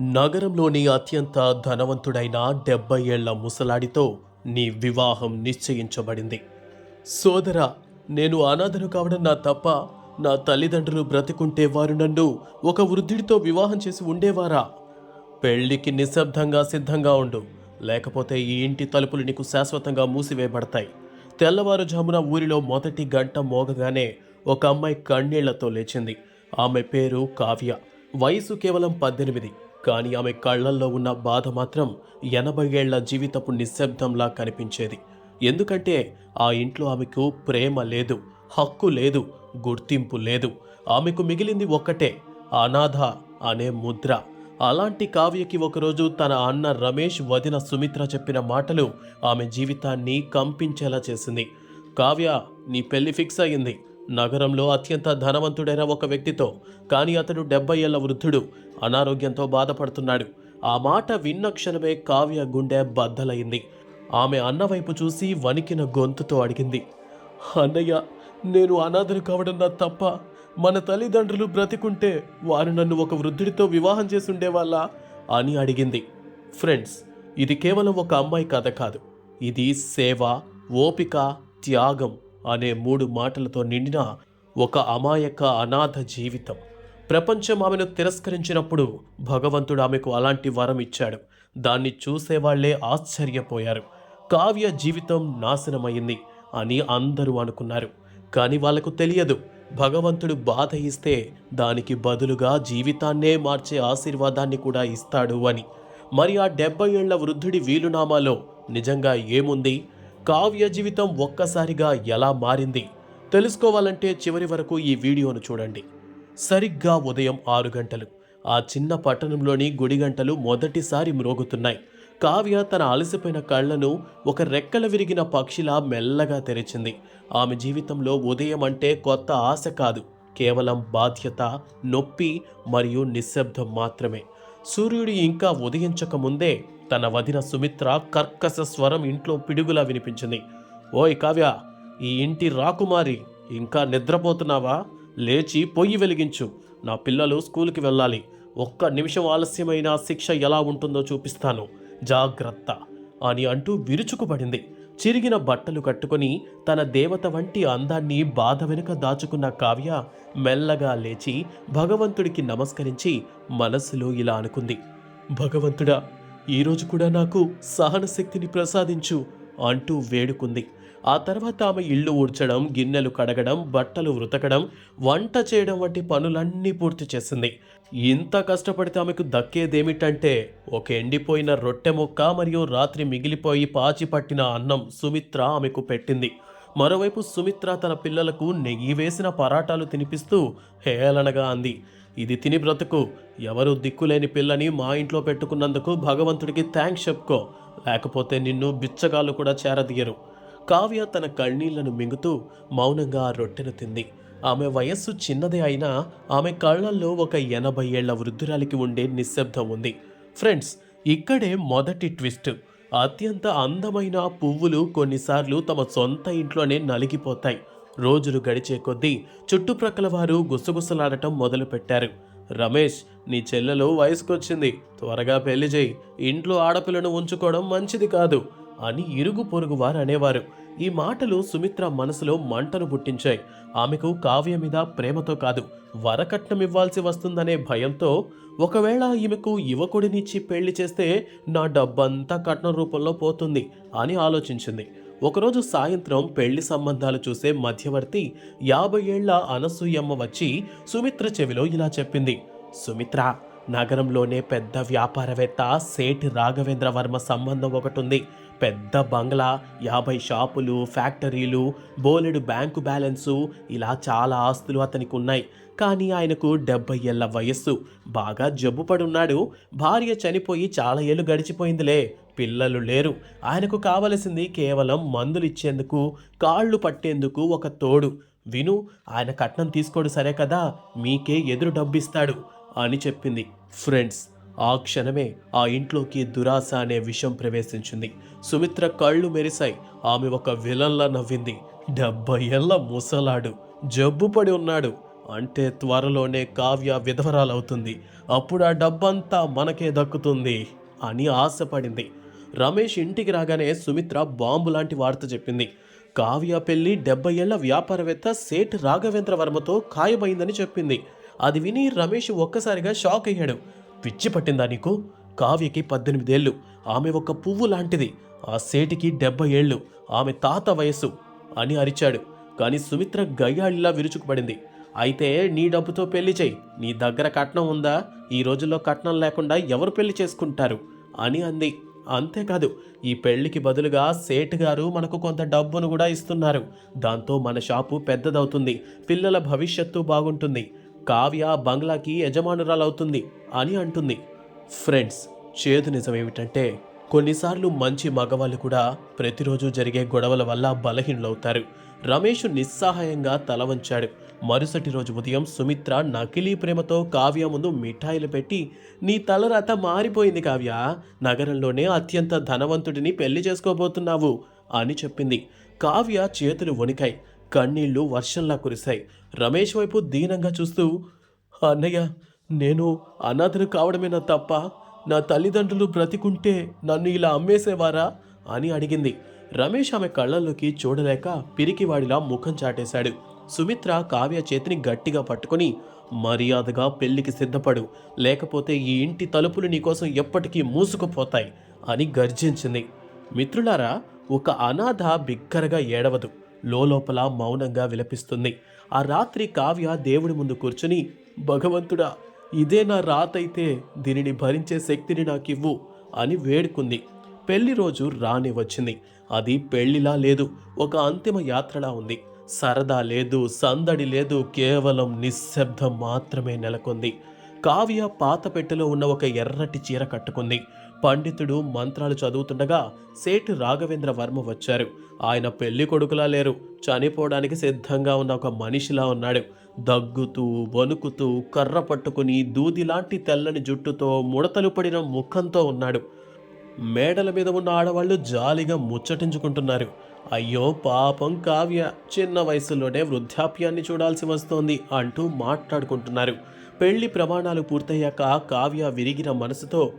నగరంలోని అత్యంత ధనవంతుడైన డెబ్బై ఏళ్ళ ముసలాడితో నీ వివాహం నిశ్చయించబడింది. సోదరా నేను అనాథను కావడం నా తప్ప నా తల్లిదండ్రులు బ్రతికుంటే వారు నన్ను ఒక వృద్ధుడితో వివాహం చేసి ఉండేవారా? పెళ్ళికి నిశ్శబ్దంగా సిద్ధంగా ఉండు. లేకపోతే ఈ ఇంటి తలుపులు నీకు శాశ్వతంగా మూసివేయబడతాయి. తెల్లవారుజామున ఊరిలో మొదటి గంట మోగగానే ఒక అమ్మాయి కన్నీళ్ళతో లేచింది. ఆమె పేరు కావ్య. వయసు కేవలం పద్దెనిమిది. కానీ ఆమె కళ్ళల్లో ఉన్న బాధ మాత్రం ఎనభై ఏళ్ళ జీవితపు నిశ్శబ్దంలా కనిపించేది. ఎందుకంటే ఆ ఇంట్లో ఆమెకు ప్రేమ లేదు హక్కు లేదు గుర్తింపు లేదు. ఆమెకు మిగిలింది ఒక్కటే అనాథ అనే ముద్ర. అలాంటి కావ్యకి ఒకరోజు తన అన్న రమేష్ వదిన సుమిత్ర చెప్పిన మాటలు ఆమె జీవితాన్ని కంపించేలా చేసింది. కావ్య నీ పెళ్ళి ఫిక్స్ అయ్యింది. నగరంలో అత్యంత ధనవంతుడైన ఒక వ్యక్తితో కానీ అతడు డెబ్బై ఏళ్ళ వృద్ధుడు అనారోగ్యంతో బాధపడుతున్నాడు. ఆ మాట విన్న క్షణమే కావ్య గుండె బద్దలైంది. ఆమె అన్నవైపు చూసి వణికిన గొంతుతో అడిగింది అన్నయ్య నేను అనాథను కావడం నా తప్ప మన తల్లిదండ్రులు బ్రతికుంటే వారు నన్ను ఒక వృద్ధుడితో వివాహం చేసుండేవాళ్ళ? అని అడిగింది. ఫ్రెండ్స్ ఇది కేవలం ఒక అమ్మాయి కథ కాదు. ఇది సేవ ఓపిక త్యాగం అనే మూడు మాటలతో నిండిన ఒక అమాయక అనాథ జీవితం. ప్రపంచం ఆమెను తిరస్కరించినప్పుడు భగవంతుడు ఆమెకు అలాంటి వరం ఇచ్చాడు. దాన్ని చూసేవాళ్ళే ఆశ్చర్యపోయారు. కావ్య జీవితం నాశనమైంది అని అందరూ అనుకున్నారు. కానీ వాళ్ళకు తెలియదు. భగవంతుడు బాధ ఇస్తే దానికి బదులుగా జీవితాన్నే మార్చే ఆశీర్వాదాన్ని కూడా ఇస్తాడు అని. మరి ఆ డెబ్బై ఏళ్ళ వృద్ధుడి వీలునామాలో నిజంగా ఏముంది? కావ్య జీవితం ఒక్కసారిగా ఎలా మారింది? తెలుసుకోవాలంటే చివరి వరకు ఈ వీడియోను చూడండి. సరిగ్గా ఉదయం ఆరు గంటలు. ఆ చిన్న పట్టణంలోని గుడి గంటలు మొదటిసారి మ్రోగుతున్నాయి. కావ్య తన అలసిపోయిన కళ్ళను ఒక రెక్కల విరిగిన పక్షిలా మెల్లగా తెరిచింది. ఆమె జీవితంలో ఉదయం అంటే కొత్త ఆశ కాదు. కేవలం బాధ్యత నొప్పి మరియు నిశ్శబ్దం మాత్రమే. సూర్యుడు ఇంకా ఉదయించక ముందే తన వదిన సుమిత్ర కర్కశ స్వరం ఇంట్లో పిడుగులా వినిపించింది. ఓయ్ కావ్య ఈ ఇంటి రాకుమారి ఇంకా నిద్రపోతున్నావా? లేచి పొయ్యి వెలిగించు. నా పిల్లలు స్కూల్కి వెళ్ళాలి. ఒక్క నిమిషం ఆలస్యమైన శిక్ష ఎలా ఉంటుందో చూపిస్తాను. జాగ్రత్త అని అంటూ విరుచుకుపడింది. చిరిగిన బట్టలు కట్టుకొని తన దేవత వంటి అందాన్ని బాధ వెనుక దాచుకున్న కావ్య మెల్లగా లేచి భగవంతుడికి నమస్కరించి మనసులో ఇలా అనుకుంది. భగవంతుడా ఈరోజు కూడా నాకు సహన శక్తిని ప్రసాదించు అంటూ వేడుకుంది. ఆ తర్వాత ఆమె ఇల్లు ఊడ్చడం గిన్నెలు కడగడం బట్టలు ఉతకడం వంట చేయడం వంటి పనులన్నీ పూర్తి చేసింది. ఇంత కష్టపడితే ఆమెకు దక్కేదేమిటంటే ఒక ఎండిపోయిన రొట్టె ముక్క మరియు రాత్రి మిగిలిపోయి పాచి పట్టిన అన్నం సుమిత్ర ఆమెకు పెట్టింది. మరోవైపు సుమిత్ర తన పిల్లలకు నెయ్యి వేసిన పరాటాలు తినిపిస్తూ హేళనగా అంది. ఇది తిని బ్రతుకు. ఎవరు దిక్కులేని పిల్లని మా ఇంట్లో పెట్టుకున్నందుకు భగవంతుడికి థ్యాంక్స్ చెప్పుకో. లేకపోతే నిన్ను బిచ్చగాళ్ళు కూడా చేరదీయరు. కావ్య తన కన్నీళ్ళను మింగుతూ మౌనంగా ఆ రొట్టెను తింది. ఆమె వయస్సు చిన్నదే అయినా ఆమె కళ్ళల్లో ఒక ఎనభై ఏళ్ళ వృద్ధురాలికి ఉండే నిశ్శబ్దం ఉంది. ఫ్రెండ్స్ ఇక్కడే మొదటి ట్విస్ట్. అత్యంత అందమైన పువ్వులు కొన్నిసార్లు తమ సొంత ఇంట్లోనే నలిగిపోతాయి. రోజులు గడిచే కొద్దీ చుట్టుప్రక్కల వారు గుసగుసలాడటం మొదలుపెట్టారు. రమేష్ నీ చెల్లెలు వయసుకొచ్చింది. త్వరగా పెళ్ళి చేయి. ఇంట్లో ఆడపిల్లను ఉంచుకోవడం మంచిది కాదు అని ఇరుగు పొరుగు వారు అనేవారు. ఈ మాటలు సుమిత్ర మనసులో మంటను పుట్టించాయి. ఆమెకు కావ్య మీద ప్రేమతో కాదు వరకట్నం ఇవ్వాల్సి వస్తుందనే భయంతో ఒకవేళ ఈమెకు యువకుడినిచ్చి పెళ్ళి చేస్తే నా డబ్బంతా కట్నం రూపంలో పోతుంది అని ఆలోచించింది. ఒకరోజు సాయంత్రం పెళ్ళి సంబంధాలు చూసే మధ్యవర్తి యాభై ఏళ్ళ అనసూయమ్మ వచ్చి సుమిత్ర చెవిలో ఇలా చెప్పింది. సుమిత్ర నగరంలోనే పెద్ద వ్యాపారవేత్త సేఠ్ రాఘవేంద్ర వర్మ సంబంధం ఒకటి ఉంది పెద్ద బంగ్లా యాభై షాపులు ఫ్యాక్టరీలు బోలెడు బ్యాంకు బ్యాలెన్సు ఇలా చాలా ఆస్తులు అతనికి ఉన్నాయి కానీ ఆయనకు డెబ్బై ఏళ్ళ వయస్సు. బాగా జబ్బు పడున్నాడు. భార్య చనిపోయి చాలా ఏళ్ళు గడిచిపోయిందిలే. పిల్లలు లేరు. ఆయనకు కావలసింది కేవలం మందులు ఇచ్చేందుకు కాళ్ళు పట్టేందుకు ఒక తోడు. విను ఆయన కట్నం తీసుకోడు సరే కదా మీకే ఎదురు డబ్బిస్తాడు అని చెప్పింది. ఫ్రెండ్స్ ఆ క్షణమే ఆ ఇంట్లోకి దురాశ అనే విషం ప్రవేశించింది. సుమిత్ర కళ్ళు మెరిశాయి. ఆమె ఒక విలన్లా నవ్వింది. డెబ్బై ఏళ్ళ ముసలాడు జబ్బు పడి ఉన్నాడు. అంటే త్వరలోనే కావ్య విధవరాలవుతుంది. అప్పుడు ఆ డబ్బంతా మనకే దక్కుతుంది అని ఆశపడింది. రమేష్ ఇంటికి రాగానే సుమిత్ర బాంబు లాంటి వార్త చెప్పింది. కావ్య పెళ్ళి డెబ్బై ఏళ్ళ వ్యాపారవేత్త సేట్ రాఘవేంద్ర వర్మతో ఖాయమైందని చెప్పింది. అది విని రమేష్ ఒక్కసారిగా షాక్ అయ్యాడు. పిచ్చి పట్టిందా నీకు? కావ్యకి పద్దెనిమిదేళ్ళు. ఆమె ఒక పువ్వు లాంటిది. ఆ సేటికి డెబ్బై ఏళ్ళు. ఆమె తాత వయస్సు అని అరిచాడు. కానీ సుమిత్ర గయ్యాళ్ళిలా విరుచుకుపడింది. అయితే నీ డబ్బుతో పెళ్ళి చేయి. నీ దగ్గర కట్నం ఉందా? ఈ రోజుల్లో కట్నం లేకుండా ఎవరు పెళ్ళి చేసుకుంటారు? అని అంది. అంతేకాదు ఈ పెళ్ళికి బదులుగా సేట్ గారు మనకు కొంత డబ్బును కూడా ఇస్తున్నారు. దాంతో మన షాపు పెద్దదవుతుంది. పిల్లల భవిష్యత్తు బాగుంటుంది. కావ్య బంగ్లాకి యజమానురాలవుతుంది అని అంటుంది. ఫ్రెండ్స్ చేదు నిజం ఏమిటంటే కొన్నిసార్లు మంచి మగవాళ్ళు కూడా ప్రతిరోజు జరిగే గొడవల వల్ల బలహీనులవుతారు. రమేష్ నిస్సహాయంగా తల వంచాడు. మరుసటి రోజు ఉదయం సుమిత్ర నకిలీ ప్రేమతో కావ్య ముందు మిఠాయిలు పెట్టి నీ తలరాత మారిపోయింది కావ్య. నగరంలోనే అత్యంత ధనవంతుడిని పెళ్ళి చేసుకోబోతున్నావు అని చెప్పింది. కావ్య చేతులు వణికాయి. కన్నీళ్ళు వర్షంలా కురిశాయి. రమేష్ వైపు దీనంగా చూస్తూ అన్నయ్య నేను అనాథను కావడమేనా తప్ప? నా తల్లిదండ్రులు బ్రతికుంటే నన్ను ఇలా అమ్మేసేవారా? అని అడిగింది. రమేష్ ఆమె కళ్ళల్లోకి చూడలేక పిరికివాడిలా ముఖం చాటేశాడు. సుమిత్ర కావ్య చేతిని గట్టిగా పట్టుకొని మర్యాదగా పెళ్ళికి సిద్ధపడు. లేకపోతే ఈ ఇంటి తలుపులు నీకోసం ఎప్పటికీ మూసుకుపోతాయి అని గర్జించింది. మిత్రులారా ఒక అనాథ బిగ్గరగా ఏడవదు. లోపల మౌనంగా విలపిస్తుంది. ఆ రాత్రి కావ్య దేవుడి ముందు కూర్చుని భగవంతుడా ఇదే నా రాతైతే దీనిని భరించే శక్తిని నాకివ్వు అని వేడుకుంది. పెళ్ళి రోజు రాని వచ్చింది. అది పెళ్ళిలా లేదు ఒక అంతిమ యాత్రలా ఉంది. సరదా లేదు సందడి లేదు కేవలం నిశ్శబ్దం మాత్రమే నెలకొంది. కావ్య పాత పెట్టెలో ఉన్న ఒక ఎర్రటి చీర కట్టుకుంది. పండితుడు మంత్రాలు చదువుతుండగా సేటు రాఘవేంద్ర వర్మ వచ్చారు. ఆయన పెళ్ళి కొడుకులా లేరు. చనిపోవడానికి సిద్ధంగా ఉన్న ఒక మనిషిలా ఉన్నాడు. దగ్గుతూ వణుకుతూ కర్ర పట్టుకుని దూదిలాంటి తెల్లని జుట్టుతో ముడతలు పడిన ముఖంతో ఉన్నాడు. మేడల మీద ఉన్న ఆడవాళ్ళు జాలిగా ముచ్చటించుకుంటున్నారు. అయ్యో పాపం కావ్య చిన్న వయసులోనే వృద్ధాప్యాన్ని చూడాల్సి వస్తోంది అంటూ మాట్లాడుకుంటున్నారు. పెళ్ళి ప్రమాణాలు పూర్తయ్యాక కావ్య విరిగిన మనసుతో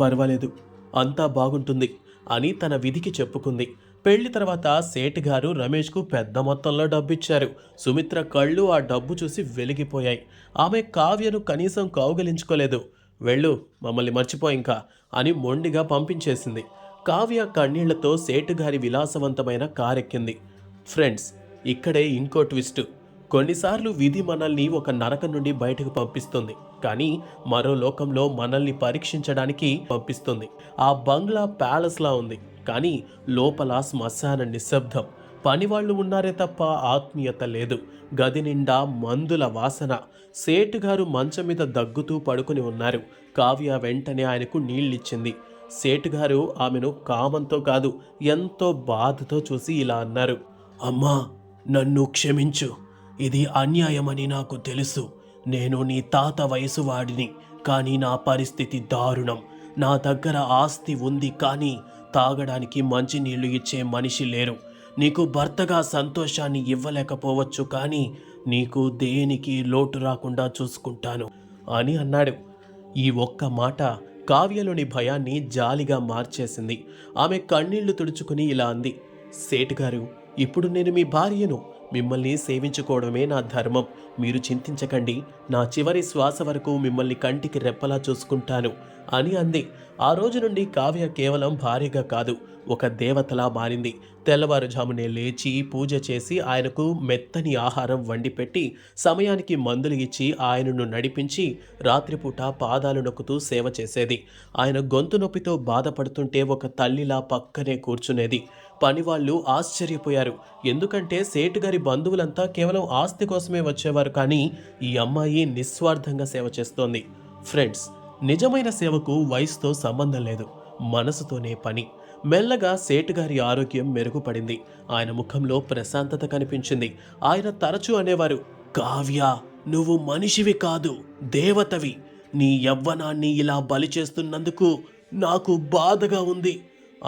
పర్వాలేదు అంతా బాగుంటుంది అని తన విధికి చెప్పుకుంది. పెళ్ళి తర్వాత సేట్ గారు రమేష్కు పెద్ద మొత్తంలో డబ్బిచ్చారు. సుమిత్ర కళ్ళు ఆ డబ్బు చూసి వెలిగిపోయాయి. ఆమె కావ్యను కనీసం కౌగలించుకోలేదు. వెళ్ళు మమ్మల్ని మర్చిపో ఇంకా అని మొండిగా పంపించేసింది. కావ్య కన్నీళ్ళతో సేటుగారి విలాసవంతమైన కారెక్కింది. ఫ్రెండ్స్ ఇక్కడే ఇంకో ట్విస్ట్. కొన్నిసార్లు విధి మనల్ని ఒక నరకం నుండి బయటకు పంపిస్తుంది కానీ మరో లోకంలో మనల్ని పరీక్షించడానికి పంపిస్తుంది. ఆ బంగ్లా ప్యాలెస్లా ఉంది కానీ లోపల శ్మశాన నిశ్శబ్దం. పనివాళ్ళు ఉన్నారే తప్ప ఆత్మీయత లేదు. గది నిండా మందుల వాసన. సేటుగారు మంచం మీద దగ్గుతూ పడుకుని ఉన్నారు. కావ్య వెంటనే ఆయనకు నీళ్ళిచ్చింది. సేటుగారు ఆమెను కామంతో కాదు ఎంతో బాధతో చూసి ఇలా అన్నారు. అమ్మా నన్ను క్షమించు. ఇది అన్యాయమని నాకు తెలుసు. నేను నీ తాత వయసు వాడిని కానీ నా పరిస్థితి దారుణం. నా దగ్గర ఆస్తి ఉంది కానీ తాగడానికి మంచినీళ్ళు ఇచ్చే మనిషి లేరు. నీకు భర్తగా సంతోషాన్ని ఇవ్వలేకపోవచ్చు కానీ నీకు దేనికి లోటు రాకుండా చూసుకుంటాను అని అన్నాడు. ఈ ఒక్క మాట కావ్యలోని భయాన్ని జాలిగా మార్చేసింది. ఆమె కన్నీళ్ళు తుడుచుకుని ఇలా అంది. సేటుగారు ఇప్పుడు నేను మీ భార్యను మిమ్మల్ని సేవించుకోవడమే నా ధర్మం. మీరు చింతించకండి. నా చివరి శ్వాస వరకు మిమ్మల్ని కంటికి రెప్పలా చూసుకుంటాను అని అంది. ఆ రోజు నుండి కావ్య కేవలం భార్యగా కాదు ఒక దేవతలా మారింది. తెల్లవారుజామునే లేచి పూజ చేసి ఆయనకు మెత్తని ఆహారం వండిపెట్టి సమయానికి మందులు ఇచ్చి ఆయనను నడిపించి రాత్రిపూట పాదాలు నొక్కుతూ సేవ చేసేది. ఆయన గొంతు నొప్పితో బాధపడుతుంటే ఒక తల్లిలా పక్కనే కూర్చునేది. పనివాళ్ళు ఆశ్చర్యపోయారు. ఎందుకంటే సేటు గారి బంధువులంతా కేవలం ఆస్తి కోసమే వచ్చేవారు కానీ ఈ అమ్మాయి నిస్వార్థంగా సేవ చేస్తోంది. ఫ్రెండ్స్ నిజమైన సేవకు వయసుతో సంబంధం లేదు. మనసుతోనే పని. మెల్లగా సేటుగారి ఆరోగ్యం మెరుగుపడింది. ఆయన ముఖంలో ప్రశాంతత కనిపించింది. ఆయన తరచూ అనేవారు కావ్య నువ్వు మనిషివి కాదు దేవతవి. నీ యవ్వనాన్ని ఇలా బలి చేస్తున్నందుకు నాకు బాధగా ఉంది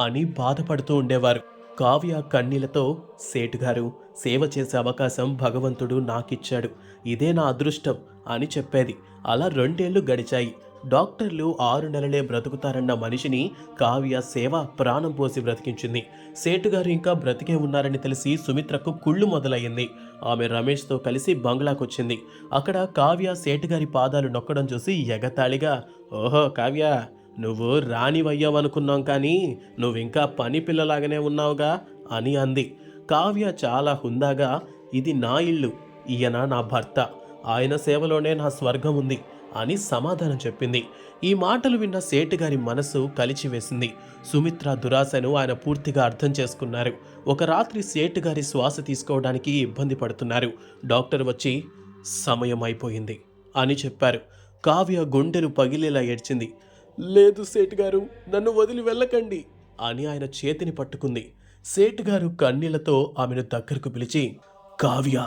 అని బాధపడుతూ ఉండేవారు. కావ్య కన్నీలతో సేటుగారు సేవ చేసే అవకాశం భగవంతుడు నాకిచ్చాడు. ఇదే నా అదృష్టం అని చెప్పేది. అలా రెండేళ్ళు గడిచాయి. డాక్టర్లు ఆరు నెలలే బ్రతుకుతారన్న మనిషిని కావ్య సేవ ప్రాణం పోసి బ్రతికించింది. సేటుగారు ఇంకా బ్రతికే ఉన్నారని తెలిసి సుమిత్రకు కుళ్ళు మొదలయ్యింది. ఆమె రమేష్తో కలిసి బంగ్లాకొచ్చింది. అక్కడ కావ్య సేటుగారి పాదాలు నొక్కడం చూసి ఎగతాళిగా ఓహో కావ్య నువ్వు రాణివయ్యావనుకున్నాం కానీ నువ్వింకా పని పిల్లలాగానే ఉన్నావుగా అని అంది. కావ్య చాలా హుందాగా ఇది నా ఇల్లు ఈయన నా భర్త ఆయన సేవలోనే నా స్వర్గం ఉంది అని సమాధానం చెప్పింది. ఈ మాటలు విన్న సేటుగారి మనసు కలిచివేసింది. సుమిత్ర దురాశను ఆయన పూర్తిగా అర్థం చేసుకున్నారు. ఒక రాత్రి సేటుగారి శ్వాస తీసుకోవడానికి ఇబ్బంది పడుతున్నారు. డాక్టర్ వచ్చి సమయం అయిపోయింది అని చెప్పారు. కావ్య గుండెలు పగిలేలా ఏడ్చింది. లేదు సేటు గారు నన్ను వదిలి వెళ్ళకండి అని ఆయన చేతిని పట్టుకుంది. సేటు గారు కన్నీళ్ళతో ఆమెను దగ్గరకు పిలిచి కావ్య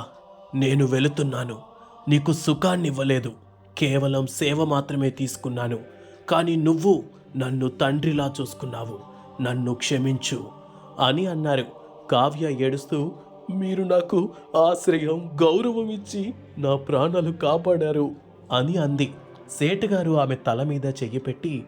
నేను వెళుతున్నాను. నీకు సుఖాన్నివ్వలేదు కేవలం సేవ మాత్రమే తీసుకున్నాను. కానీ నువ్వు నన్ను తండ్రిలా చూసుకున్నావు. నన్ను క్షమించు అని అన్నారు. కావ్య ఏడుస్తూ మీరు నాకు ఆశ్రయం గౌరవం ఇచ్చి నా ప్రాణాలు కాపాడారు అని అంది. సేటుగారు ఆమె తల మీద చెయ్యి పెట్టి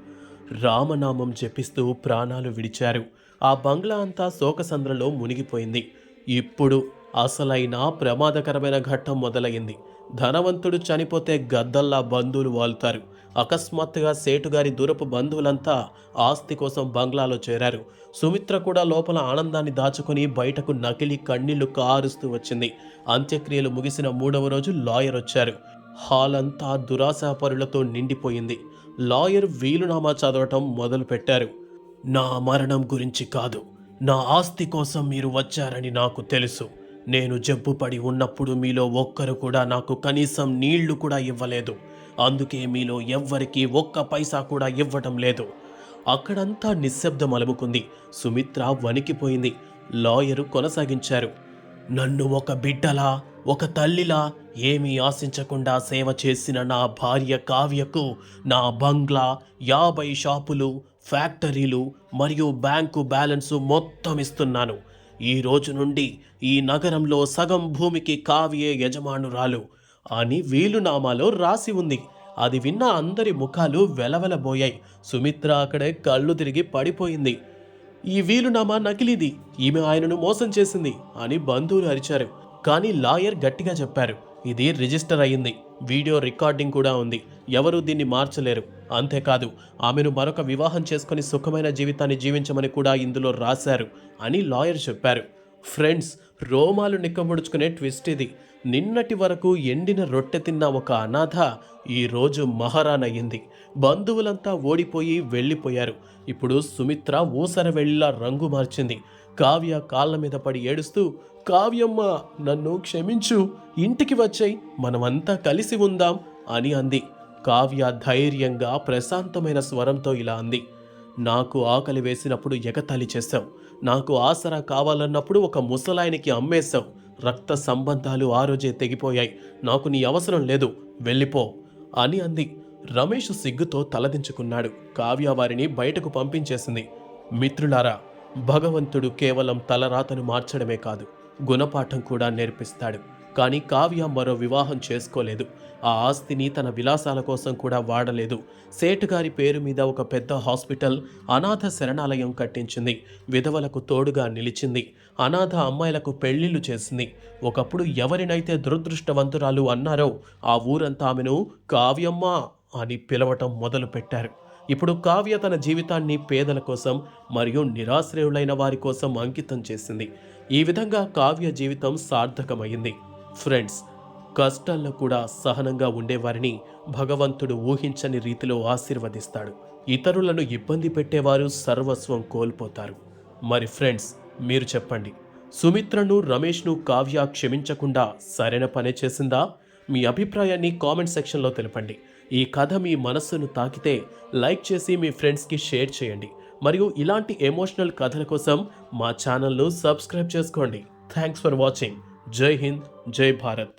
రామనామం జపిస్తూ ప్రాణాలు విడిచారు. ఆ బంగ్లా అంతా శోకసంద్రలో మునిగిపోయింది. ఇప్పుడు అసలైన ప్రమాదకరమైన ఘట్టం మొదలైంది ధనవంతుడు చనిపోతే గద్దల్లా బంధువులు వాలుతారు అకస్మాత్తుగా సేటుగారి దూరపు బంధువులంతా ఆస్తి కోసం బంగ్లాలో చేరారు. సుమిత్ర కూడా లోపల ఆనందాన్ని దాచుకుని బయటకు నకిలీ కన్నీళ్ళు కారుస్తూ వచ్చింది. అంత్యక్రియలు ముగిసిన మూడవ రోజు లాయర్ వచ్చారు హాల్ అంతా దురాశాపరులతో నిండిపోయింది. లాయర్ వీలునామా చదవటం మొదలుపెట్టారు. నా మరణం గురించి కాదు. నా ఆస్తి కోసం మీరు వచ్చారని నాకు తెలుసు. నేను జబ్బుపడి ఉన్నప్పుడు మీలో ఒక్కరు కూడా నాకు కనీసం నీళ్ళు కూడా ఇవ్వలేదు. అందుకే మీలో ఎవ్వరికీ ఒక్క పైసా కూడా ఇవ్వటం లేదు. అక్కడంతా నిశ్శబ్దం అలుముకుంది. సుమిత్ర వణికిపోయింది. లాయరు కొనసాగించారు. నన్ను ఒక బిడ్డలా ఒక తల్లిలా ఏమీ ఆశించకుండా సేవ చేసిన నా భార్య కావ్యకు నా బంగ్లా యాభై షాపులు ఫ్యాక్టరీలు మరియు బ్యాంకు బ్యాలెన్సు మొత్తం ఇస్తున్నాను. ఈ రోజు నుండి ఈ నగరంలో సగం భూమికి కావ్యే యజమానురాలు. అని వీలునామాలో రాసి ఉంది. అది విన్న అందరి ముఖాలు వెలవెలబోయాయి. సుమిత్ర అక్కడే కళ్ళు తిరిగి పడిపోయింది. ఈ వీలునామా నకిలీది. ఈమె ఆయనను మోసం చేసింది అని బంధువులు అరిచారు. కానీ లాయర్ గట్టిగా చెప్పారు. ఇది రిజిస్టర్ అయ్యింది. వీడియో రికార్డింగ్ కూడా ఉంది. ఎవరూ దీన్ని మార్చలేరు. అంతేకాదు ఆమెను మరొక వివాహం చేసుకుని సుఖమైన జీవితాన్ని జీవించమని కూడా ఇందులో రాశారు అని లాయర్ చెప్పారు. ఫ్రెండ్స్ రోమాలు నిక్కబుడుచుకునే ట్విస్ట్ ఇది. నిన్నటి వరకు ఎండిన రొట్టె తిన్న ఒక అనాథ ఈ రోజు మహారాణయ్యింది బంధువులంతా ఓడిపోయి వెళ్ళిపోయారు. ఇప్పుడు సుమిత్ర ఊసర వెళ్ళిలా రంగు మార్చింది. కావ్య కాళ్ళ మీద పడి ఏడుస్తూ కావ్యమ్మ నన్ను క్షమించు. ఇంటికి వచ్చాయి మనమంతా కలిసి ఉందాం అని అంది. కావ్య ధైర్యంగా ప్రశాంతమైన స్వరంతో ఇలా అంది. నాకు ఆకలి వేసినప్పుడు ఎగతాళి చేశావు. నాకు ఆసరా కావాలన్నప్పుడు ఒక ముసలాయనికి అమ్మేశావు. రక్త సంబంధాలు ఆ రోజే తెగిపోయాయి. నాకు నీ అవసరం లేదు. వెళ్ళిపో అని అంది. రమేష్ సిగ్గుతో తలదించుకున్నాడు. కావ్య వారిని బయటకు పంపించేసింది. మిత్రులారా భగవంతుడు కేవలం తలరాతను మార్చడమే కాదు. గుణపాఠం కూడా నేర్పిస్తాడు. కానీ కావ్య మరో వివాహం చేసుకోలేదు. ఆ ఆస్తిని తన విలాసాల కోసం కూడా వాడలేదు. సేటుగారి పేరు మీద ఒక పెద్ద హాస్పిటల్ అనాథ శరణాలయం కట్టించింది. విధవలకు తోడుగా నిలిచింది. అనాథ అమ్మాయిలకు పెళ్ళిళ్ళు చేసింది. ఒకప్పుడు ఎవరినైతే దురదృష్టవంతురాలు అన్నారో ఆ ఊరంతా ఆమెను కావ్యమ్మ అని పిలవటం మొదలుపెట్టారు. ఇప్పుడు కావ్య తన జీవితాన్ని పేదల కోసం మరియు నిరాశ్రయులైన వారి కోసం అంకితం చేసింది. ఈ విధంగా కావ్య జీవితం సార్థకమైంది. ఫ్రెండ్స్ కష్టాల్లో కూడా సహనంగా ఉండేవారిని భగవంతుడు ఊహించని రీతిలో ఆశీర్వదిస్తాడు. ఇతరులను ఇబ్బంది పెట్టేవారు సర్వస్వం కోల్పోతారు. మరి ఫ్రెండ్స్ మీరు చెప్పండి సుమిత్రను రమేష్ను కావ్య క్షమించకుండా సరైన పనే చేసిందా? మీ అభిప్రాయాన్ని కామెంట్ సెక్షన్లో తెలపండి. ఈ కథ మీ మనస్సును తాకితే లైక్ చేసి మీ ఫ్రెండ్స్కి షేర్ చేయండి. మరియు ఇలాంటి ఎమోషనల్ కథల కోసం మా ఛానల్ను సబ్స్క్రైబ్ చేసుకోండి. థ్యాంక్స్ ఫర్ వాచింగ్ జై హింద్ జై భారత్.